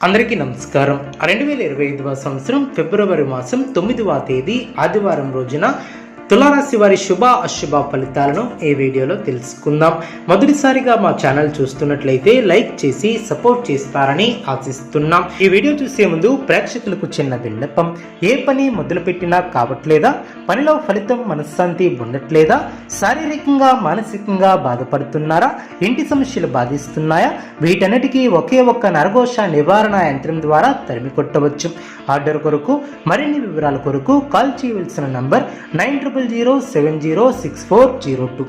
అందరికీ నమస్కారం. రెండు వేల ఇరవై ఐదవ సంవత్సరం ఫిబ్రవరి మాసం తొమ్మిదవ తేదీ ఆదివారం రోజున తులారాశి వారి శుభ అశుభ ఫలితాలను ఈ వీడియోలో తెలుసుకుందాం. మొదటిసారిగా మా ఛానల్ చూస్తున్నట్లయితే లైక్ చేసి సపోర్ట్ చేస్తారని ఆశిస్తున్నాం. ఈ వీడియో చూసే ముందు ప్రేక్షకులకు చిన్న విన్నపం. ఏ పని మొదలుపెట్టినా కావట్లేదా? పనిలో ఫలితం మనశ్శాంతి ఉండట్లేదా శారీరకంగా మానసికంగా బాధపడుతున్నారా? ఇంటి సమస్యలు బాధిస్తున్నాయా? వీటన్నిటికీ ఒకే ఒక్క నరఘోష నివారణ యంత్రం ద్వారా తరిమి కొట్టవచ్చు ఆర్డర్ కొరకు మరిన్ని వివరాల కొరకు కాల్ చేయవలసిన number nine triple zero seven zero six four zero two.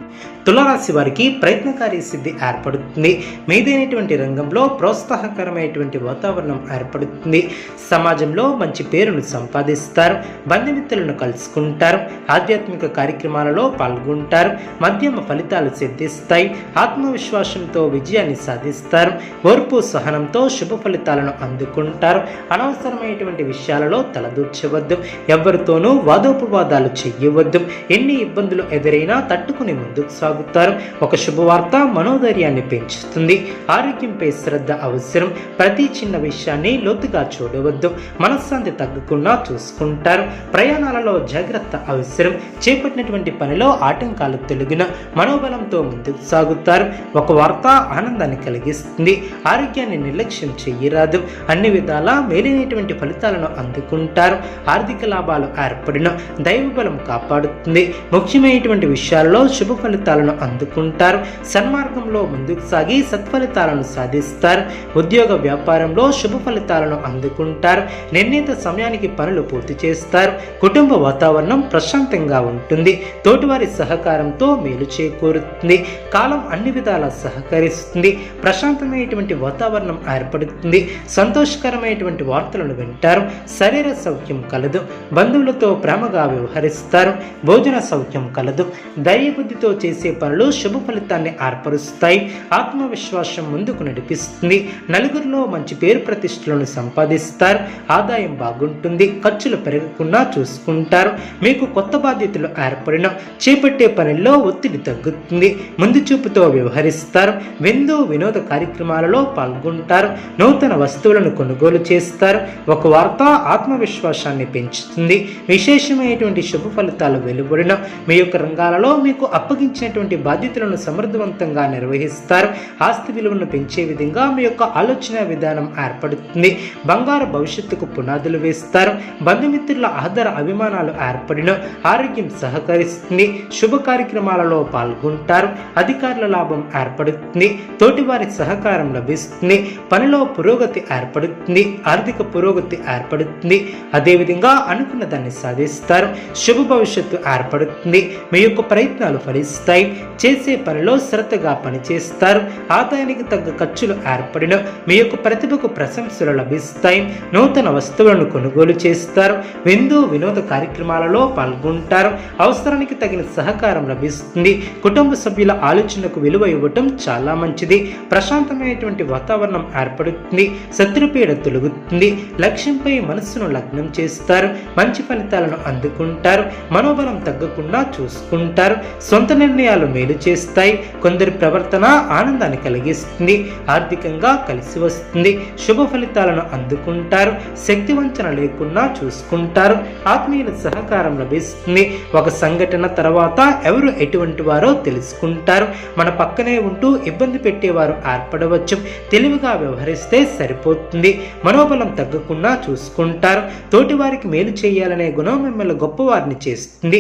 తులరాశి వారికి ప్రయత్నకారి సిద్ధి ఏర్పడుతుంది. మీదైనటువంటి రంగంలో ప్రోత్సాహకరమైనటువంటి వాతావరణం ఏర్పడుతుంది. సమాజంలో మంచి పేరును సంపాదిస్తారు. బంధుమిత్రులను కలుసుకుంటారు. ఆధ్యాత్మిక కార్యక్రమాలలో పాల్గొంటారు. మధ్యమ ఫలితాలు సిద్ధిస్తాయి. ఆత్మవిశ్వాసంతో విజయాన్ని సాధిస్తారు. ఓర్పు సహనంతో శుభ ఫలితాలను అందుకుంటారు. అనవసరమైనటువంటి విషయాలలో తలదూర్చవద్దు. ఎవరితోనూ వాదోపవాదాలు చెయ్యవద్దు ఎన్ని ఇబ్బందులు ఎదురైనా తట్టుకుని ముందుకు సాగుతారు. ఒక శుభవార్త మనోధైర్యాన్ని పెంచుతుంది. ఆరోగ్యంపై శ్రద్ధ అవసరం. ప్రతి చిన్న విషయాన్ని లోతుగా చూడవద్దు. మనశ్శాంతి తగ్గకుండా చూసుకుంటారు. ప్రయాణాలలో జాగ్రత్త అవసరం. చేపట్టినటువంటి పనిలో ఆటంకాలు తొలగిన మనోబలంతో ముందుకు సాగుతారు. ఒక వార్త ఆనందాన్ని కలిగిస్తుంది. ఆరోగ్యాన్ని నిర్లక్ష్యం చెయ్యరాదు అన్ని విధాలా మేలైనటువంటి ఫలితాలను అందుకుంటారు ఆర్థిక లాభాలు ఏర్పడిన దైవబలం కాపాడుతుంది. ముఖ్యమైనటువంటి విషయాల్లో శుభ ఫలితాలను అందుకుంటారు. సన్మార్గంలో ముందుకు సాగి సత్ఫలితాలను సాధిస్తారు. ఉద్యోగ వ్యాపారంలో శుభ ఫలితాలను అందుకుంటారు. నిర్ణీత సమయానికి పనులు పూర్తి చేస్తారు. కుటుంబ వాతావరణం ప్రశాంతంగా ఉంటుంది. తోటివారి సహకారంతో మేలు చేకూరుతుంది. కాలం అన్ని విధాలా సహకరిస్తుంది. ప్రశాంతమైనటువంటి వాతావరణం ఏర్పడుతుంది. సంతోషకరమైనటువంటి వార్తలను వింటారు. శరీర సౌఖ్యం కలదు. బంధువులతో ప్రేమగా వ్యవహరిస్తారు. భోజన సౌఖ్యం కలదు. ధైర్యబుద్ధితో చేసే పనులు శుభ ఫలితాన్ని ఏర్పరుస్తాయి. ఆత్మవిశ్వాసం ముందుకు నడిపిస్తుంది. నలుగురిలో మంచి పేరు ప్రతిష్టలను సంపాదిస్తారు. ఆదాయం బాగుంటుంది. ఖర్చులు పెరగకుండా చూసుకుంటారు. మీకు కొత్త బాధ్యతలు ఏర్పడిన చేపట్టే పనుల్లో ఒత్తిడి తగ్గుతుంది. ముందు చూపుతో వ్యవహరిస్తారు. విందు వినోద కార్యక్రమాలలో పాల్గొంటారు. నూతన వస్తువులను కొనుగోలు చేస్తారు. ఒక వార్త ఆత్మవిశ్వాసాన్ని పెంచుతుంది. విశేషమైనటువంటి శుభ ఫలితాలు వెలువడిన. మీ యొక్క రంగాలలో మీకు అప్పగించినటువంటి బాధ్యతలను సమర్థవంతంగా నిర్వహిస్తారు. ఆస్తి విలువను పెంచే విధంగా మీ యొక్క ఆలోచన విధానం ఏర్పడుతుంది. బంగారు భవిష్యత్తుకు పునాదులు వేస్తారు. బంధుమిత్రుల ఆధార అభిమానాలు ఏర్పడిన. ఆరోగ్యం సహకరిస్తుంది. శుభ కార్యక్రమాలలో పాల్గొంటారు. అధికారుల లాభం ఏర్పడుతుంది. తోటివారి సహకారం లభిస్తుంది. పనిలో పురోగతి ఏర్పడుతుంది. ఆర్థిక పురోగతి ఏర్పడుతుంది ఏర్పడుతుంది. అదేవిధంగా అనుకున్న దాన్ని సాధిస్తారు. శుభ భవిష్యత్తు ఏర్పడుతుంది. మీ యొక్క ప్రయత్నాలు ఫలిస్తాయి. చేసే పనిలో శ్రద్ధగా పనిచేస్తారు. ఆదాయానికి తగ్గ ఖర్చులు ఏర్పడిన మీ యొక్క ప్రతిభకు ప్రశంసలు లభిస్తాయి. నూతన వస్తువులను కొనుగోలు చేస్తారు. విందు వినోద కార్యక్రమాలలో పాల్గొంటారు. అవసరానికి తగిన సహకారం లభిస్తుంది. కుటుంబ సభ్యుల ఆలోచనకు విలువ ఇవ్వటం చాలా మంచిది. ప్రశాంతమైనటువంటి వాతావరణం ఏర్పడుతుంది. శత్రుపీడ తొలగుతుంది. లక్ష్యంపై మనస్సును లగ్నం చేస్తారు. మంచి ఫలితాలను అందుకుంటారు. మనోబలం తగ్గకుండా చూసుకుంటారు. సొంత నిర్ణయాలు మేలు చేస్తాయి. కొందరి ప్రవర్తన ఆనందాన్ని కలిగిస్తుంది. ఆర్థికంగా కలిసి వస్తుంది. శుభ ఫలితాలను అందుకుంటారు. శక్తి వంచన లేకుండా చూసుకుంటారు. ఆత్మీయుల సహకారం లభిస్తుంది. ఒక సంఘటన తర్వాత ఎవరు ఎటువంటి వారో తెలుసుకుంటారు. మన పక్కనే ఉంటూ ఇబ్బంది పెట్టేవారు ఏర్పడవచ్చు. తెలివిగా వ్యవహరిస్తే సరిపోతుంది. మనోబలం తగ్గకుండా చూసుకుంటారు. తోటివారికి మేలు చేయాలనే గుణం మిమ్మల్ని గొప్పవారిని చేస్తుంది.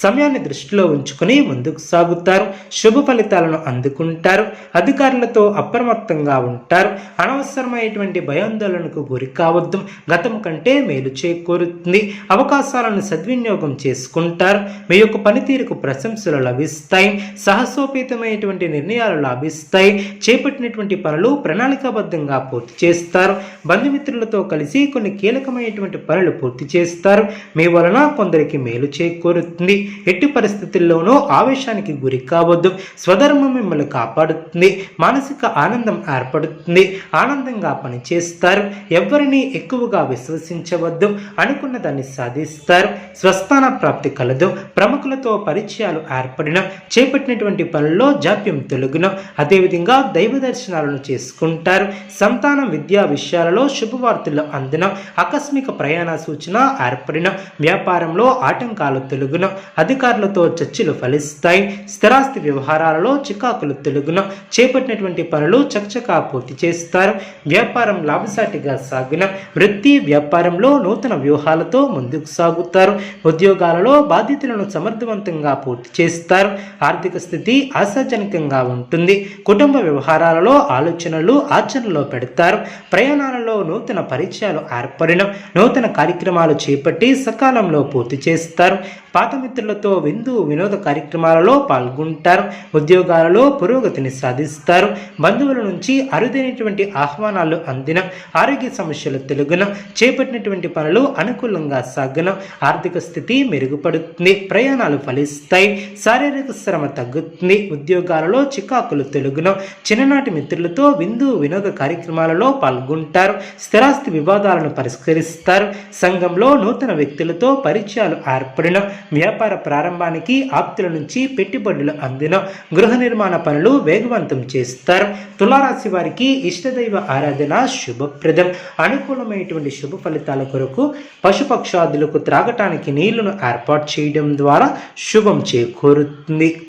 సమయాన్ని దృష్టిలో ఉంచుకుని ముందుకు సాగుతారు. శుభ ఫలితాలను అందుకుంటారు. అధికారులతో అప్రమత్తంగా ఉంటారు. అనవసరమైనటువంటి భయాందోళనకు గురి కావద్దు. గతం కంటే మేలు చేకూరుతుంది. అవకాశాలను సద్వినియోగం చేసుకుంటారు. మీ యొక్క పనితీరుకు ప్రశంసలు లభిస్తాయి. సాహసోపేతమైనటువంటి నిర్ణయాలు లాభిస్తాయి. చేపట్టినటువంటి పనులు ప్రణాళికాబద్ధంగా పూర్తి చేస్తారు. బంధుమిత్రులతో కలిసి కొన్ని కీలకమైనటువంటి పనులు పూర్తి చేస్తారు. మీ వలన కొందరికి మేలు చేకూరుతుంది. ఎట్టి పరిస్థితుల్లోనూ ఆవేశానికి గురి కావద్దు. స్వధర్మం మిమ్మల్ని కాపాడుతుంది. మానసిక ఆనందం ఏర్పడుతుంది. ఆనందంగా పనిచేస్తారు. ఎవరిని ఎక్కువగా విశ్వసించవద్దు. అనుకున్న దాన్ని సాధిస్తారు. స్వస్థాన ప్రాప్తి కలదు. ప్రముఖులతో పరిచయాలు ఏర్పడిన. చేపట్టినటువంటి పనుల్లో జాప్యం తొలగిన. అదేవిధంగా దైవ దర్శనాలను చేసుకుంటారు. సంతానం విద్యా విషయాలలో శుభవార్తలు అందిన. ఆకస్మిక ప్రయాణ సూచన ఏర్పడిన. వ్యాపారంలో ఆటంకాలు తొలగిన. అధికారులతో చర్చలు ఫలిస్తాయి. స్థిరాస్తి వ్యవహారాలలో చికాకులు తెలుగున చేపట్టినటువంటి పనులు చకచకా పూర్తి చేస్తారు. వ్యాపారం లాభసాటిగా సాగిన వృత్తి వ్యాపారంలో నూతన వ్యూహాలతో ముందుకు సాగుతారు. ఉద్యోగాలలో బాధ్యతలను సమర్థవంతంగా పూర్తి చేస్తారు. ఆర్థిక స్థితి ఆశాజనకంగా ఉంటుంది. కుటుంబ వ్యవహారాలలో ఆలోచనలు ఆచరణలో పెడతారు. ప్రయాణాలలో నూతన పరిచయాలు ఏర్పడిన నూతన కార్యక్రమాలు చేపట్టి సకాలంలో పూర్తి చేస్తారు. పాత మిత్రులతో విందు వినోద కార్యక్రమాలలో పాల్గొంటారు ఉద్యోగాలలో పురోగతిని సాధిస్తారు. బంధువుల నుంచి అరుదైనటువంటి ఆహ్వానాలు అందిన ఆరోగ్య సమస్యలు తెలుగున చేపట్టినటువంటి పనులు అనుకూలంగా సాగిన ఆర్థిక స్థితి మెరుగుపడుతుంది ప్రయాణాలు ఫలిస్తాయి శారీరక శ్రమ తగ్గుతుంది ఉద్యోగాలలో చికాకులు తెలుగున చిన్ననాటి మిత్రులతో విందు వినోద కార్యక్రమాలలో పాల్గొంటారు స్థిరాస్తి వివాదాలను పరిష్కరిస్తారు. సంఘంలో నూతన వ్యక్తులతో పరిచయాలు ఏర్పడిన వ్యాపార ప్రారంభానికి ఆప్తుల నుంచి పెట్టుబడులు అందిన గృహ నిర్మాణ పనులు వేగవంతం చేస్తారు. తులారాశి వారికి ఇష్టదైవ ఆరాధన శుభప్రదం. అనుకూలమైనటువంటి శుభ ఫలితాల కొరకు పశుపక్షాదులకు త్రాగటానికి నీళ్ళను ఏర్పాటు చేయడం ద్వారా శుభం చేకూరుతుంది.